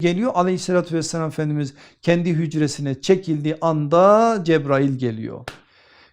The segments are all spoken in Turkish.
Geliyor aleyhissalatü vesselam Efendimiz kendi hücresine çekildiği anda Cebrail geliyor.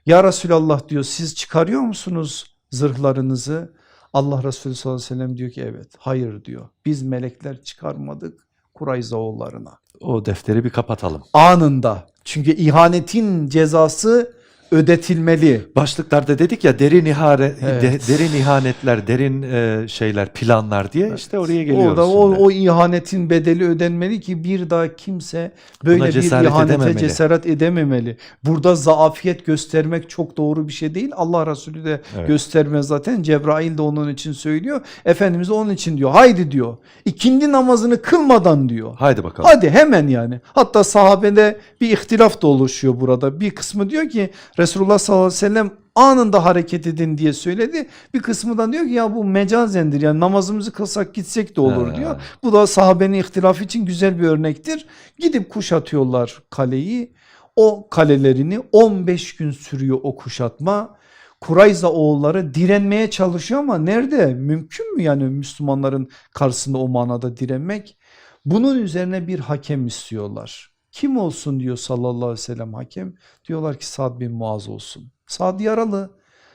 Ya Resulallah diyor siz çıkarıyor musunuz zırhlarınızı? Allah Resulü sallallahu aleyhi ve sellem diyor ki evet hayır diyor. Biz melekler çıkarmadık Kurayza oğullarına. O defteri bir kapatalım. Anında çünkü ihanetin cezası ödetilmeli. Başlıklarda dedik ya derin ihare, Evet. de- derin ihanetler, derin e, şeyler, planlar diye işte oraya geliyoruz. Orada o, o ihanetin bedeli ödenmeli ki bir daha kimse böyle Buna bir ihanete edememeli. cesaret edememeli. Burada zaafiyet göstermek çok doğru bir şey değil. Allah Resulü de Evet. göstermez zaten. Cebrail de onun için söylüyor. Efendimiz de onun için diyor. Haydi diyor. İkindi namazını kılmadan diyor. Haydi bakalım. Hadi hemen yani. Hatta sahabede bir ihtilaf da oluşuyor burada. Bir kısmı diyor ki Resulullah sallallahu aleyhi ve sellem anında hareket edin diye söyledi. Bir kısmı da diyor ki ya bu mecazendir yani namazımızı kılsak gitsek de olur Ha. diyor. Bu da sahabenin ihtilafı için güzel bir örnektir. Gidip kuşatıyorlar kaleyi. O kalelerini 15 gün sürüyor o kuşatma. Kurayza oğulları direnmeye çalışıyor ama nerede? Mümkün mü yani Müslümanların karşısında o manada direnmek? Bunun üzerine bir hakem istiyorlar. Kim olsun diyor sallallahu aleyhi ve sellem hakem. Diyorlar ki Sa'd bin Muaz olsun. Sa'd yaralı.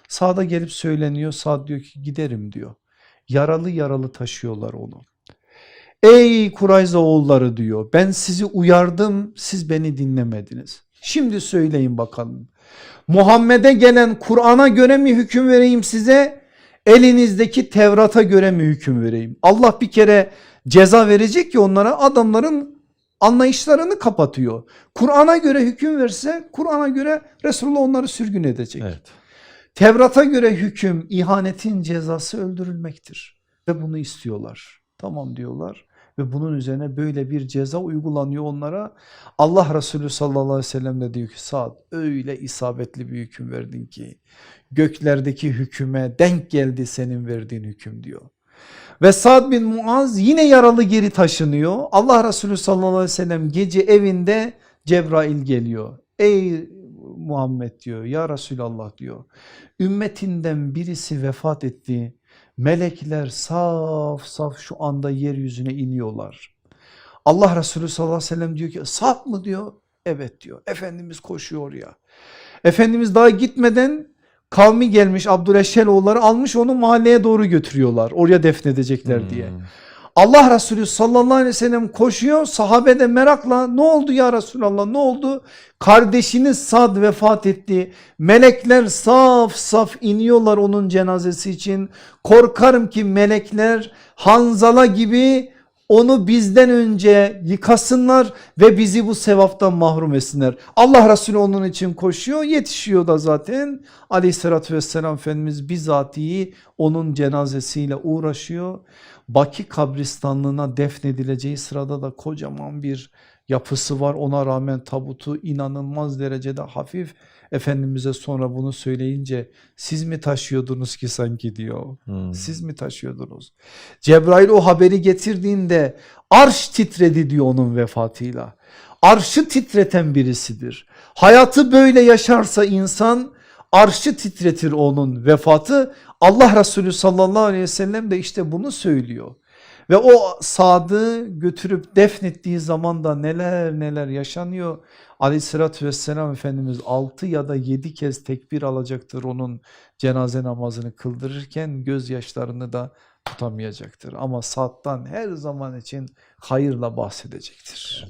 Sa'd'a gelip söyleniyor. Sa'd diyor ki giderim diyor. Yaralı yaralı taşıyorlar onu. Ey Kurayza oğulları diyor. Ben sizi uyardım siz beni dinlemediniz. Şimdi söyleyin bakalım. Muhammed'e gelen Kur'an'a göre mi hüküm vereyim size? Elinizdeki Tevrat'a göre mi hüküm vereyim? Allah bir kere ceza verecek ki onlara adamların anlayışlarını kapatıyor. Kur'an'a göre hüküm verse Kur'an'a göre Resulullah onları sürgün edecek. Evet. Tevrat'a göre hüküm ihanetin cezası öldürülmektir ve bunu istiyorlar. Tamam diyorlar ve bunun üzerine böyle bir ceza uygulanıyor onlara. Allah Resulü sallallahu aleyhi ve sellem de diyor ki Sa'd öyle isabetli bir hüküm verdin ki göklerdeki hüküme denk geldi senin verdiğin hüküm diyor. Ve Sa'd bin Muaz yine yaralı geri taşınıyor. Allah Resulü sallallahu aleyhi ve sellem gece evinde Cebrail geliyor. Ey Muhammed diyor ya Resulallah diyor. Ümmetinden birisi vefat etti. Melekler saf saf şu anda yeryüzüne iniyorlar. Allah Resulü sallallahu aleyhi ve sellem diyor ki saf mı diyor. Evet diyor. Efendimiz koşuyor oraya. Efendimiz daha gitmeden kavmi gelmiş Abdüreşşeloğulları almış onu mahalleye doğru götürüyorlar. Oraya defnedecekler diye. Hmm. Allah Resulü sallallahu aleyhi ve sellem koşuyor. Sahabe de merakla ne oldu ya Resulallah ne oldu? Kardeşiniz Sad vefat etti. Melekler saf saf iniyorlar onun cenazesi için. Korkarım ki melekler Hanzala gibi onu bizden önce yıkasınlar ve bizi bu sevaptan mahrum etsinler. Allah Resulü onun için koşuyor yetişiyor da zaten aleyhissalatü vesselam Efendimiz bizatihi onun cenazesiyle uğraşıyor. Baki kabristanlığına defnedileceği sırada da kocaman bir yapısı var ona rağmen tabutu inanılmaz derecede hafif. Efendimiz'e sonra bunu söyleyince siz mi taşıyordunuz ki sanki diyor. Hmm. Siz mi taşıyordunuz? Cebrail o haberi getirdiğinde arş titredi diyor onun vefatıyla. Arşı titreten birisidir. Hayatı böyle yaşarsa insan arşı titretir onun vefatı. Allah Resulü sallallahu aleyhi ve sellem de işte bunu söylüyor. Ve o Sad'ı götürüp defnettiği zaman da neler neler yaşanıyor. Aleyhissalatü vesselam Efendimiz 6 ya da 7 kez tekbir alacaktır onun cenaze namazını kıldırırken gözyaşlarını da tutamayacaktır. Ama Sad'dan her zaman için hayırla bahsedecektir.